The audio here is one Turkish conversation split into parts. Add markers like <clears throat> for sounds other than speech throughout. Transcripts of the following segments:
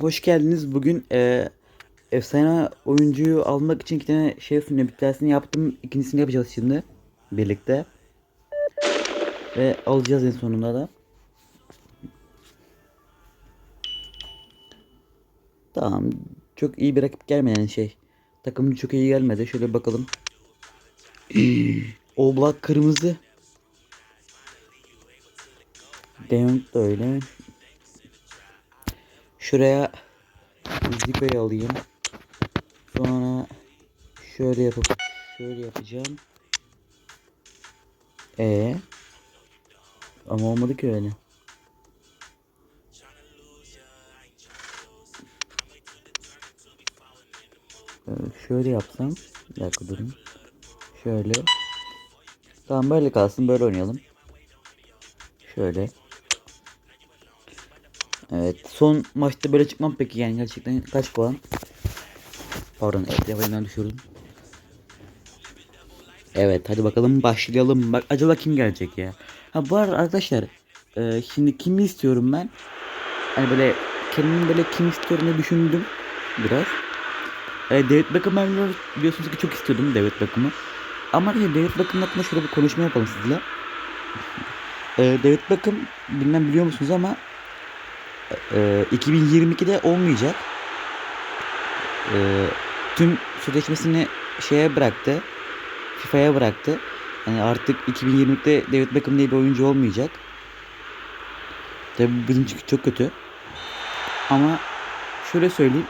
Hoş geldiniz. Bugün e, efsane oyuncuyu almak için iki tane şey sunuyor. Bir tanesini yaptım. ikincisini yapacağız şimdi. Birlikte. Ve alacağız en sonunda da. Tamam. Çok iyi bir rakip gelmedi yani şey. Takımın çok iyi gelmedi. Şöyle bakalım. <clears throat> Oblak kırmızı. Deont da öyle. Şuraya Zico'yu alayım. Sonra şöyle yapıp şöyle yapacağım. E ama olmadı ki öyle. Ee, şöyle yapsam bir dakika durun. Şöyle. Tamam böyle kalsın böyle oynayalım. Şöyle. Evet son maçta böyle çıkmam peki yani gerçekten kaç puan? Pardon evet yavaştan düşürdüm. Evet hadi bakalım başlayalım. Bak acaba kim gelecek ya? Ha bu arada arkadaşlar e, şimdi kimi istiyorum ben? Hani böyle kendim böyle kim istiyorum diye düşündüm biraz. E, David Beckham'ı biliyorsunuz ki çok istiyordum David Beckham'ı. Ama ya David Beckham hakkında şöyle bir konuşma yapalım sizinle. E, David Beckham bilmem biliyor musunuz ama e, 2022'de olmayacak. E, tüm sözleşmesini şeye bıraktı. FIFA'ya bıraktı. Yani artık 2020'de David Beckham diye bir oyuncu olmayacak. Tabi bizim için çok kötü. Ama şöyle söyleyeyim.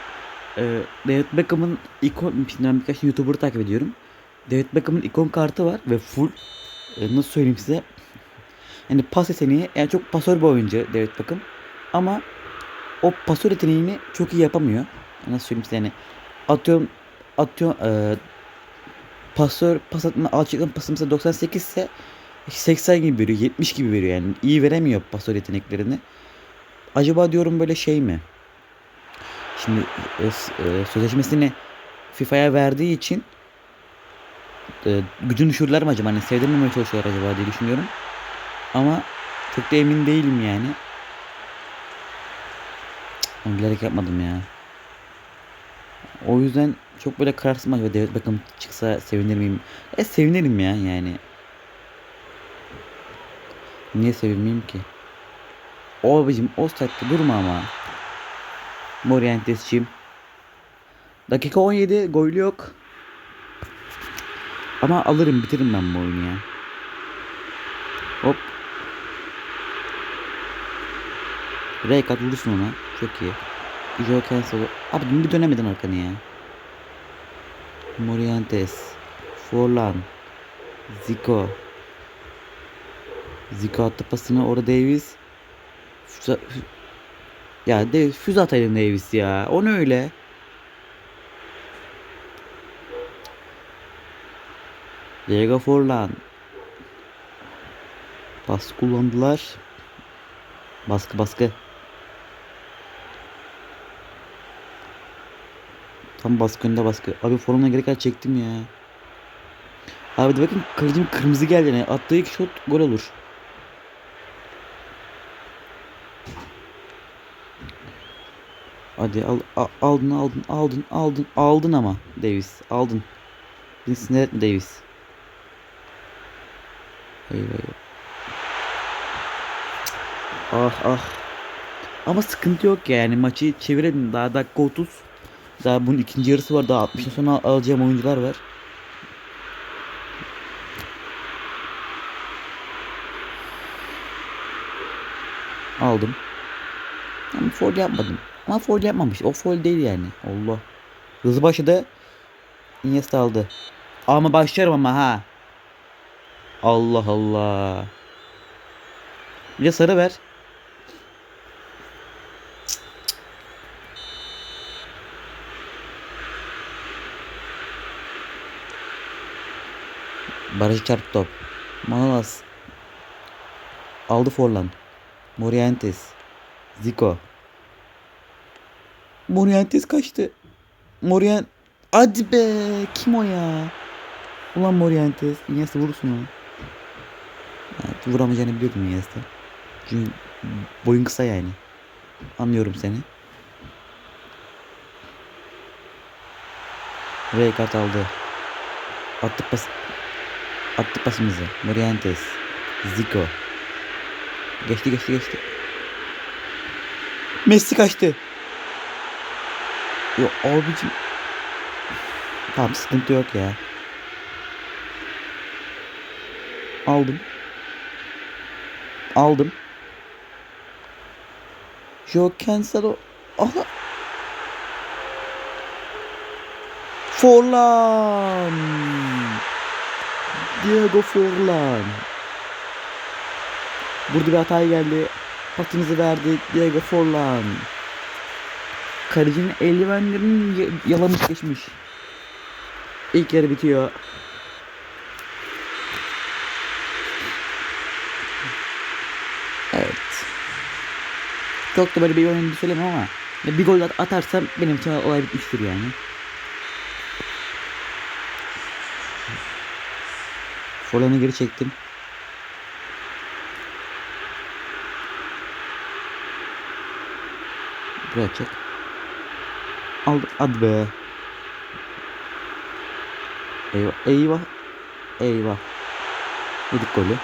E, David Beckham'ın ikon, ben birkaç YouTuber takip ediyorum. David Beckham'ın ikon kartı var ve full e, nasıl söyleyeyim size yani pas yeteneği yani çok pasör bir oyuncu David Beckham ama o pasör yeteneğini çok iyi yapamıyor. Nasıl söyleyeyim size yani atıyorum atıyorum e, pasör pas atma alçaktan pası mesela 98 ise 80 gibi veriyor 70 gibi veriyor yani iyi veremiyor pasör yeteneklerini. Acaba diyorum böyle şey mi? Şimdi e, e, sözleşmesini FIFA'ya verdiği için e, gücünü düşürürler mi acaba? Hani sevdirmemeye çalışıyorlar acaba diye düşünüyorum. Ama çok da emin değilim yani. Onu bilerek yapmadım ya. O yüzden çok böyle kararsızım acaba David Beckham çıksa sevinir miyim? E sevinirim ya yani. Niye sevinmeyeyim ki? O abicim o saatte durma ama. Morientes'ciğim. Dakika 17 gol yok. Ama alırım bitiririm ben bu oyunu ya. Hop. Raykat vurursun ona. Çok iyi. Joe Cancelo. Abi bir dönemedin arkanı ya. Morientes. Forlan. Zico. Zico attı pasını orada Davis. Füze- fü- Ya Davis füze atayım Davis ya. O ne öyle? Diego Forlan. Baskı kullandılar. Baskı baskı. Tam baskı önünde baskı. Abi forumuna gerek kadar çektim ya. Abi de bakın kılıcım kırmızı geldi yani. Attığı iki şut gol olur. Hadi al, a- aldın aldın aldın aldın aldın ama Davis aldın. Beni sinir etme Davis. Eyvah eyvah. Ah ah. Ama sıkıntı yok yani maçı çevirelim daha dakika 30. Daha bunun ikinci yarısı var daha 60'ın sonra alacağım oyuncular var. Aldım. Ama foul yapmadım. Ama foul yapmamış. O foul değil yani. Allah. Hızlı başladı. Iniesta aldı. Ama başlarım ama ha. Allah Allah. Bir de sarı ver. Barajı çarptı top. Manolas. Aldı Forlan. Morientes. Zico. Morientes kaçtı. Morient. Hadi be. Kim o ya? Ulan Morientes. Iniesta vurursun onu. Evet, vuramayacağını biliyordum Iniesta. Çünkü boyun kısa yani. Anlıyorum seni. Rey kart aldı. Attık pas. Attık pasımızı. Morientes. Zico. Geçti geçti geçti. Messi kaçtı. Yo abicim. Tamam sıkıntı yok ya. Aldım. Aldım. Joe Cancelo. Aha. Forlan. Diego Forlan. Burada bir hata geldi. Pasımızı verdik. Diego Forlan. Kalecinin eldivenlerini yalamış geçmiş. İlk yarı bitiyor. Evet. Çok da böyle bir oyun söylemem ama bir gol at- atarsam benim için olay bitmiştir yani. Forlan'ı geri çektim. Buraya çek. Aldım. Hadi be. Eyvah. Eyvah. Eyvah. Yedik golü.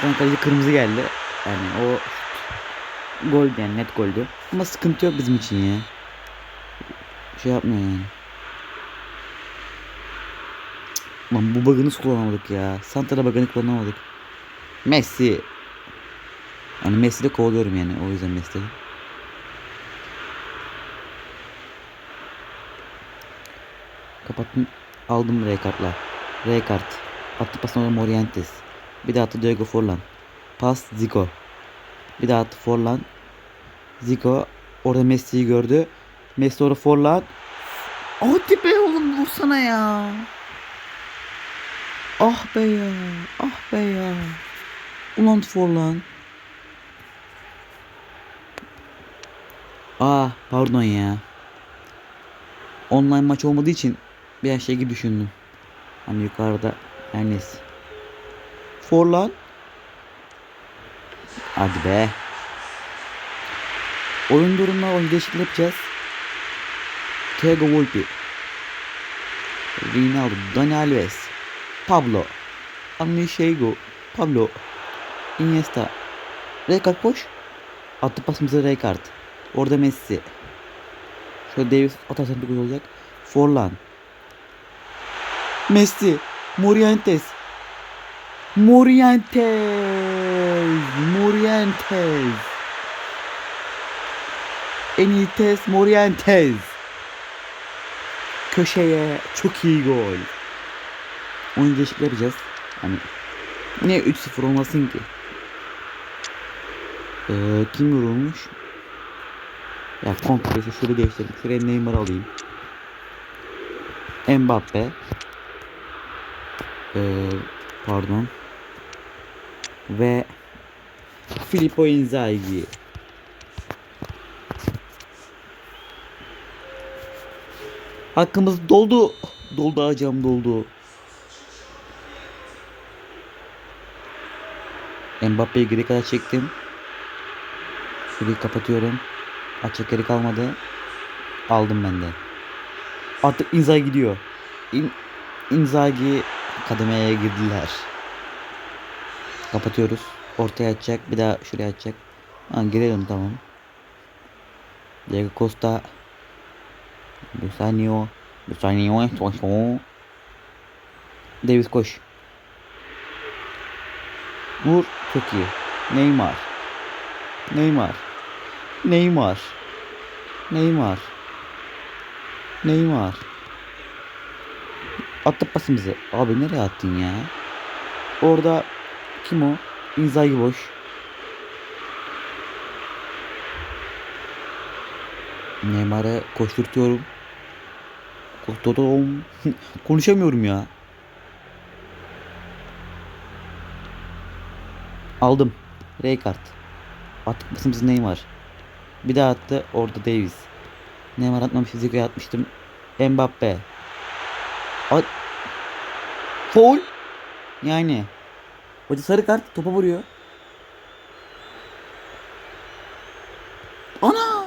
Son kaleci kırmızı geldi. Yani o gol yani net goldü. Ama sıkıntı yok bizim için ya. Şey yapmıyor yani. Lan bu bug'ını nasıl kullanamadık ya. Santara bug'ını kullanamadık. Messi. Yani Messi'de kovalıyorum yani. O yüzden Messi dedim. Kapattım. Aldım R kartla. R kart. Attı pasını Morientes. Bir daha attı Diego Forlan. Pas Zico. Bir daha attı Forlan. Zico orada Messi'yi gördü. Messi orada Forlan. Hadi be oğlum vursana ya. Ah be ya. Ah be ya. Ulan Forlan. Ah pardon ya. Online maç olmadığı için bir şey gibi düşündüm. Hani yukarıda her neyse. Forlan. Hadi be. Oyun durumuna oyun değişiklik yapacağız. Thiago Volpi. Ronaldo. Dani Alves. Pablo. Amichego. Pablo. Iniesta. Rijkaard koş. Attı pasımıza Rijkaard. Orada Messi. Şöyle Davis atarsan bir gol olacak. Forlan. Messi. Morientes. Morientes. Morientes. Enites Morientes. Köşeye çok iyi gol. Oyun değişiklik yapacağız. Hani niye 3-0 olmasın ki? Ee, kim yorulmuş? Ya komple şöyle değiştirelim. Şuraya Neymar alayım. Mbappe. Ee, pardon. Ve Filippo Inzaghi. Hakkımız doldu. Doldu acam doldu. Mbappe'yi geri kadar çektim. Şurayı kapatıyorum. Açacak yeri kalmadı. Aldım ben de. Artık Inzaghi gidiyor. İn, Inzaghi kademeye girdiler. Kapatıyoruz. Ortaya açacak. Bir daha şuraya açacak. Ha, girelim tamam. Diego Costa. Lusanio. Lusanio. Davis koş. Vur. Çok iyi. Neymar. Neymar. Neymar. Neymar. Neymar. Attı pasımızı. Abi nereye attın ya? Orada kim o? Inzaghi boş. Neymar'ı koşturtuyorum. <laughs> Konuşamıyorum ya. Aldım. Raykart. Attık pasımız Neymar. Bir daha attı. Orada Davis. Neymar atmamış. Zico'ya atmıştım. Mbappe. At. Foul. Yani. Hoca sarı kart topa vuruyor. Ana!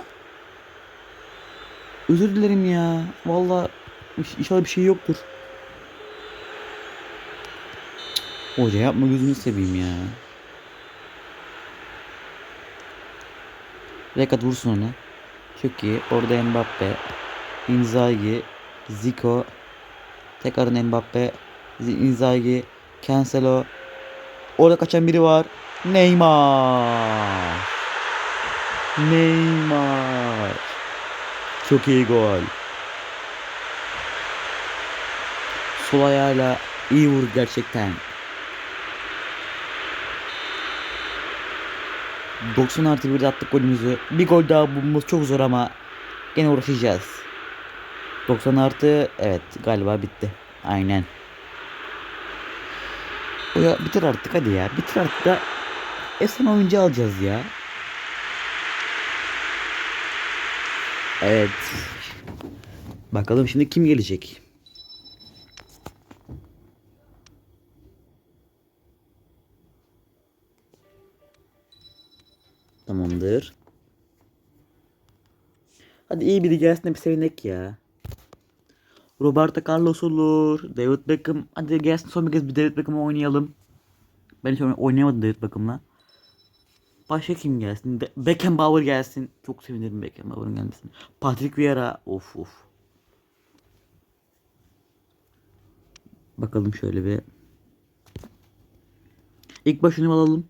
Özür dilerim ya. Vallahi iş- inşallah bir şey yoktur. Hoca yapma gözünü seveyim ya. Rekat vursun onu. Çok iyi. Orada Mbappe. Inzaghi. Zico. Tekrar Mbappe. Inzaghi. Cancelo. Orada kaçan biri var. Neymar. Neymar. Çok iyi gol. Sol ayağıyla iyi vurdu gerçekten. 90 artı 1'de attık golümüzü. Bir gol daha bulmamız çok zor ama gene uğraşacağız. 90 artı evet galiba bitti. Aynen. Ya bitir artık hadi ya. Bitir artık da efsane oyuncu alacağız ya. Evet. Bakalım şimdi kim gelecek? Tamamdır. Hadi iyi biri gelsin de bir sevinek ya. Roberto Carlos olur. David Beckham. Hadi gelsin son bir kez bir David Beckham'ı oynayalım. Ben hiç oynayamadım David Beckham'la. Başka kim gelsin? Be Beckenbauer gelsin. Çok sevinirim Beckenbauer'ın gelmesine. Patrick Vieira. Of of. Bakalım şöyle bir. İlk başını alalım.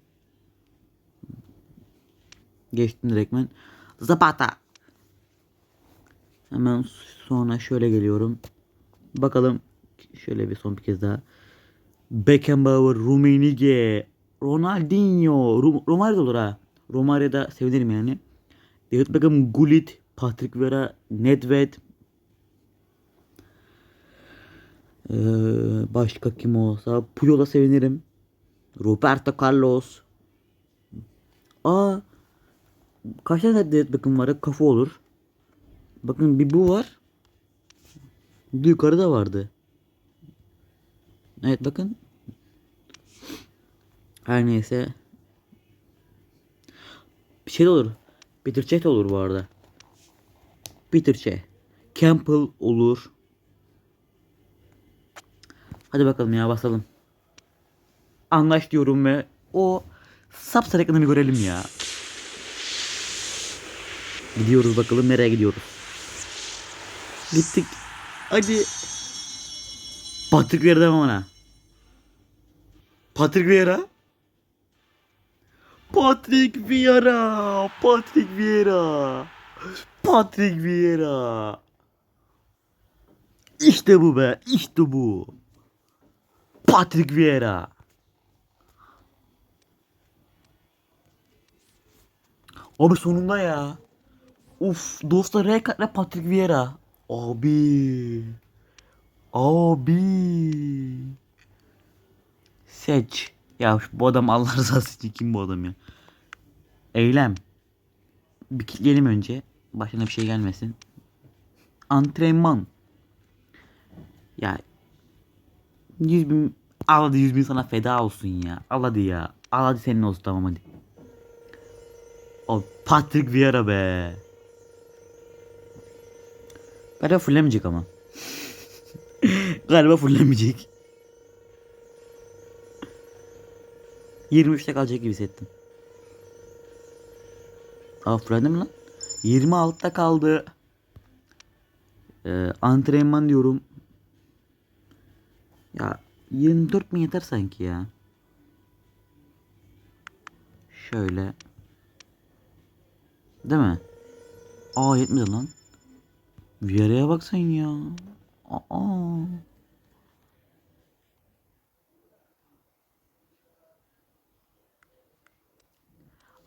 Geçtim direktmen. Zapata. Hemen sonra şöyle geliyorum. Bakalım şöyle bir son bir kez daha. Beckenbauer, Rummenigge, Ronaldinho, Rum Romario olur ha. Romario da sevinirim yani. David Beckham, Gullit, Patrick Vieira, Nedved. Ee, başka kim olsa Puyol'a sevinirim. Roberto Carlos. Aa kaç tane David Beckham var? Kafa olur. Bakın bir bu var. Bir yukarıda vardı. Evet bakın. Her neyse. Bir şey de olur. Peter de olur bu arada. Peter Cech. Campbell olur. Hadi bakalım ya basalım. Anlaş diyorum ve o sapsarı ekranı bir görelim ya. Gidiyoruz bakalım nereye gidiyoruz. Gittik. Hadi. Patrick Vieira ona. Patrick Vieira. Patrick Vieira. Patrick Vieira. Patrick Vieira. İşte bu be. İşte bu. Patrick Vieira. Abi sonunda ya. Uf dostlar Rekat'la Patrick Vieira. Abi. Abi. Seç. Ya bu adam Allah <laughs> rızası için kim bu adam ya? Eylem. Bir kilitleyelim önce. Başına bir şey gelmesin. Antrenman. Ya 100 bin al hadi 100 bin sana feda olsun ya. Al hadi ya. Al hadi senin olsun tamam hadi. O Patrick Vieira be. Galiba fullemeyecek ama. Galiba fullemeyecek. 23'te kalacak gibi hissettim. Aa fullendi mi lan? 26'da kaldı. Ee, antrenman diyorum. Ya 24 mi yeter sanki ya. Şöyle. Değil mi? Aa yetmedi lan. Vieira'ya bak sen ya. Aa.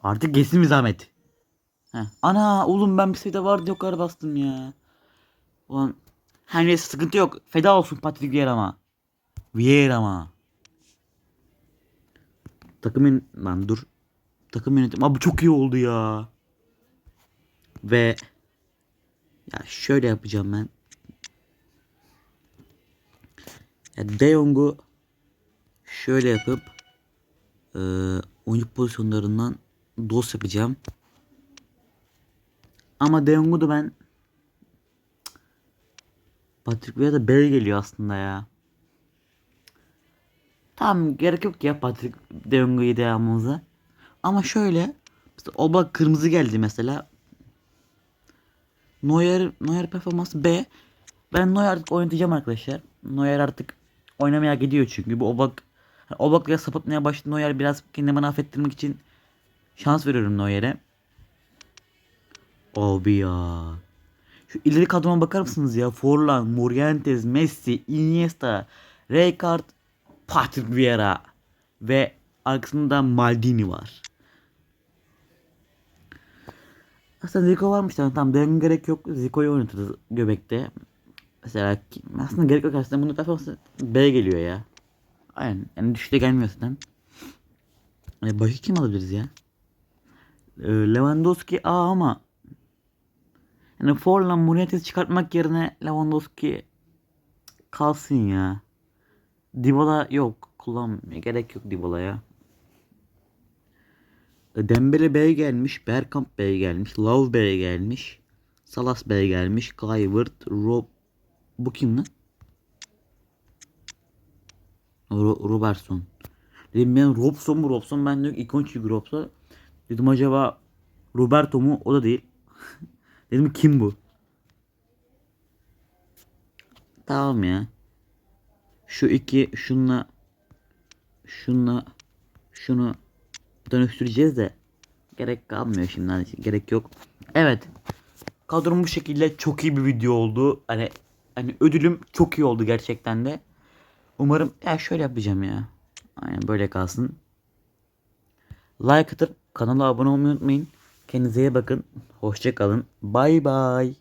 Artık geçsin mi zahmet? Heh. Ana oğlum ben bir sayıda vardı yok kadar bastım ya. Ulan her neyse sıkıntı yok. Feda olsun Patrick Vieira ama. Vieira ama. Takımın lan dur. Takım yönetim. Abi çok iyi oldu ya. Ve ya şöyle yapacağım ben. Ya De Jong'u şöyle yapıp e, oyuncu pozisyonlarından dos yapacağım. Ama De Jong'u da ben Patrick Vieira B geliyor aslında ya. Tamam gerek yok ya Patrick De Jong'u almamıza. Ama şöyle Oba kırmızı geldi mesela. Neuer, Neuer performansı B. Ben Neuer artık oynatacağım arkadaşlar. Neuer artık oynamaya gidiyor çünkü bu Obak Obak'la sapıtmaya başladı Neuer biraz kendini bana affettirmek için şans veriyorum Neuer'e. Abi ya. Şu ileri kadroma bakar mısınız ya? Forlan, Morientes, Messi, Iniesta, Rijkaard, Patrick Vieira ve arkasında Maldini var. Aslında Zico varmış tamam tamam dön gerek yok. Zico'yu oynatırız göbekte. Mesela aslında gerek yok aslında bunun performansı B geliyor ya. Aynen yani düşüşte gelmiyor zaten. Hani başka kim alabiliriz ya? Ee, Lewandowski A ama yani Forlan Muriet'i çıkartmak yerine Lewandowski kalsın ya. Dybala yok. Kullanmıyor. Gerek yok Dybala'ya. Dembele Bey gelmiş. Bergkamp Bey gelmiş. Love Bey gelmiş. Salas Bey gelmiş. Kluivert, Rob... Bu kim lan? Ro Robertson. Dedim ben Robson mu Robson ben diyor ikon çünkü Robson. Dedim acaba Roberto mu? O da değil. <laughs> Dedim kim bu? Tamam ya. Şu iki şunla şunla şunu dönüştüreceğiz de gerek kalmıyor şimdi hani gerek yok. Evet. Kadrom bu şekilde çok iyi bir video oldu. Hani hani ödülüm çok iyi oldu gerçekten de. Umarım ya şöyle yapacağım ya. Aynen böyle kalsın. Like atıp kanala abone olmayı unutmayın. Kendinize iyi bakın. Hoşça kalın. Bay bay.